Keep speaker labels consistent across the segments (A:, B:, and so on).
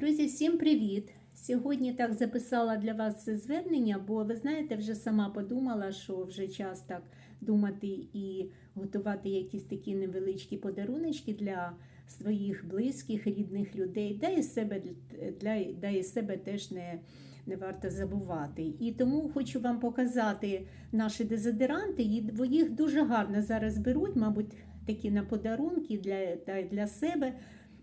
A: Друзі, всім привіт! Сьогодні так записала для вас це звернення, бо ви знаєте, вже сама подумала, що вже час так думати і готувати якісь такі невеличкі подаруночки для своїх близьких, рідних людей, да і себе для да і себе теж не, не варто забувати. І тому хочу вам показати наші дезодоранти. Їх дуже гарно зараз беруть, мабуть, такі на подарунки для, для себе.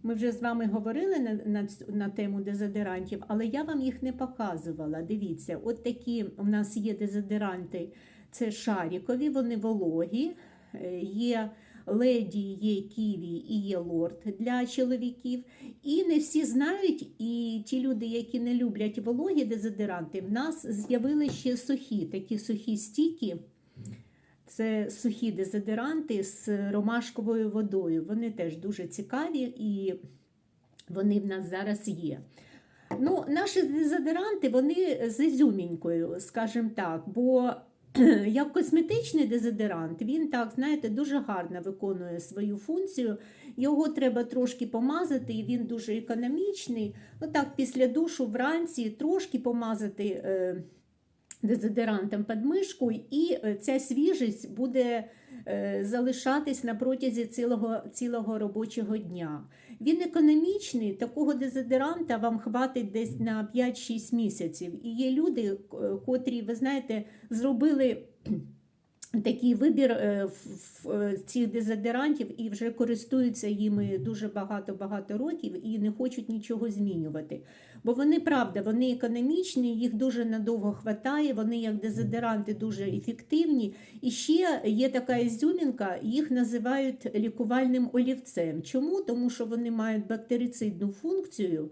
A: Ми вже з вами говорили на, на, на тему дезодорантів, але я вам їх не показувала. Дивіться, от такі у нас є дезодоранти, це шарікові, вони вологі, е, є леді, є ківі і є лорд для чоловіків. І не всі знають, і ті люди, які не люблять вологі дезодоранти, в нас з'явилися ще сухі, такі сухі стіки. Це сухі дезодоранти з ромашковою водою. Вони теж дуже цікаві і вони в нас зараз є. Ну, Наші дезодоранти вони з ізюмінькою, скажімо так, бо як косметичний дезодорант, він так, знаєте, дуже гарно виконує свою функцію. Його треба трошки помазати, і він дуже економічний. Отак, після душу вранці трошки помазати. Е, дезодорантом під мишку, і е, ця свіжість буде е, залишатись на протязі цілого цілого робочого дня. Він економічний, такого дезодоранта вам хватить десь на 5-6 місяців. І є люди, котрі, ви знаєте, зробили. Такий вибір е, цих дезодорантів і вже користуються їми дуже багато-багато років і не хочуть нічого змінювати. Бо вони правда, вони економічні, їх дуже надовго хватає, вони як дезодоранти дуже ефективні. І ще є така ізюмінка, їх називають лікувальним олівцем. Чому? Тому що вони мають бактерицидну функцію.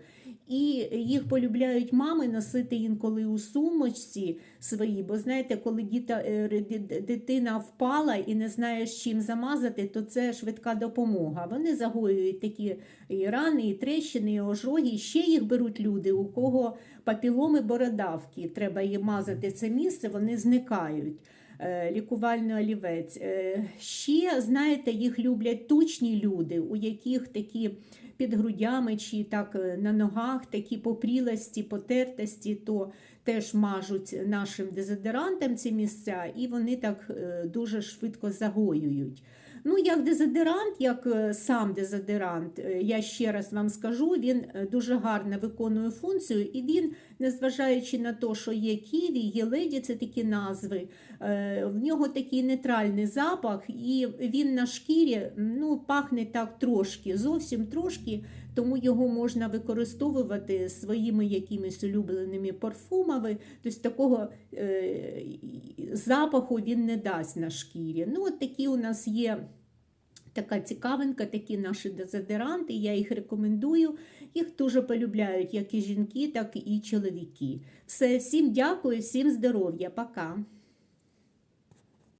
A: І їх полюбляють мами носити інколи у сумочці свої, бо знаєте, коли діта, е, дитина впала і не знає, з чим замазати, то це швидка допомога. Вони загоюють такі і рани, і трещини, і ожоги. Ще їх беруть люди, у кого папіломи бородавки, треба їм мазати це місце, вони зникають. Е, лікувальний олівець. Е, ще, знаєте, їх люблять тучні люди, у яких такі під грудями чи так е, на ногах такі попрілості, потертості, то теж мажуть нашим дезодорантам ці місця, і вони так дуже швидко загоюють. Ну, як дезодорант, як сам дезодорант, я ще раз вам скажу, він дуже гарно виконує функцію, і він, незважаючи на те, що є ківі, є леді, це такі назви, в нього такий нейтральний запах, і він на шкірі ну, пахне так трошки, зовсім трошки, тому його можна використовувати своїми якимись улюбленими парфумами. Тобто такого е, запаху він не дасть на шкірі. Ну, от такі у нас є. Така цікавинка, такі наші дезодоранти, я їх рекомендую. Їх дуже полюбляють як і жінки, так і чоловіки. Все, всім дякую, всім здоров'я, пока.